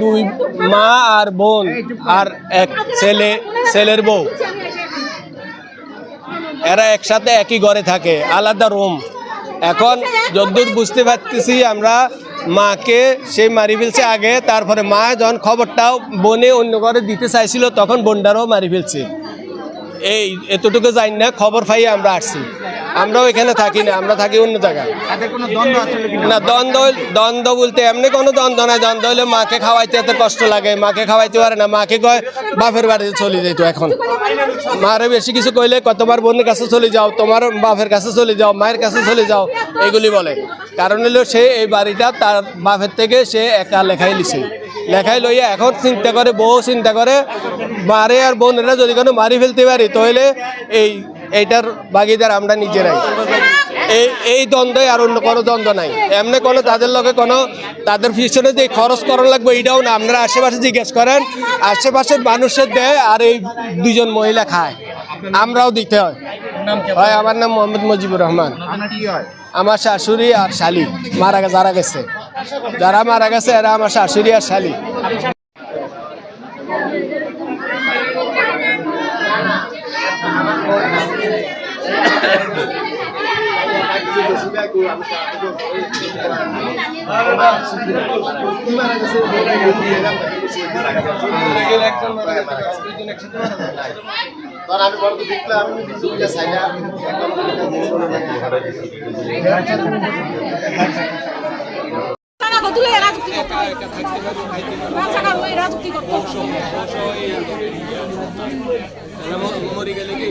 দুই মা আর বোন আর এক ছেলে, ছেলের বউ। এরা একসাথে একই ঘরে থাকে, আলাদা রুম। এখন যদ্দূর বুঝতে পারতেছি আমরা, মাকে সে মারি ফেলছে আগে, তারপরে মা যখন খবরটাও বোনে অন্য ঘরে দিতে চাইছিল, তখন বোনটারও মারি ফেলছে। এই, এতটুকু যাই না, খবর পাই আমরা আসছি। আমরাও এখানে থাকি না আমরা থাকি অন্য জায়গায়। না দ্বন্দ্ব দ্বন্দ্ব বলতে এমনি কোনো দ্বন্দ্ব নাই। দ্বন্দ্ব হলে মাকে খাওয়াইতে এত কষ্ট লাগে মাকে খাওয়াইতে পারে না। মাকে কয় বাপের বাড়িতে চলে যেত এখন। মারে বেশি কিছু কইলে কতবার বোনের কাছে চলে যাও তোমার বাপের কাছে চলে যাও মায়ের কাছে চলে যাও। এগুলি বলে। কারণ হলো সে এই বাড়িটা তার বাপের থেকে সে একা লেখাই লিছে। লেখাই লইয়া এখন চিন্তা করে বউ চিন্তা করে মারে আর বোনেরা যদি কোনো মারি ফেলতে পারি তাহলে এই এইটার বাগিদার আমরা নিজেরাই। এই এই দ্বন্দ্বে আর অন্য কোনো দ্বন্দ্ব নাই। এমনি কোনো তাদের লগে কোনো তাদের পিছনে যে খরচ করা লাগবে এইটাও না। আপনারা আশেপাশে জিজ্ঞেস করেন, আশেপাশের মানুষের দেয় আর এই দুজন মহিলা খায়। আমরাও দিতে হয়। হয়, আমার নাম মোহাম্মদ মুজিবুর রহমান। আমার শাশুড়ি আর শালি মারা যারা গেছে। যারা মারা গেছে, এরা আমার শাশুড়ি আর শালি। আমি বড় দেখলাম দুইটা সাইডা। মরে গেলে কি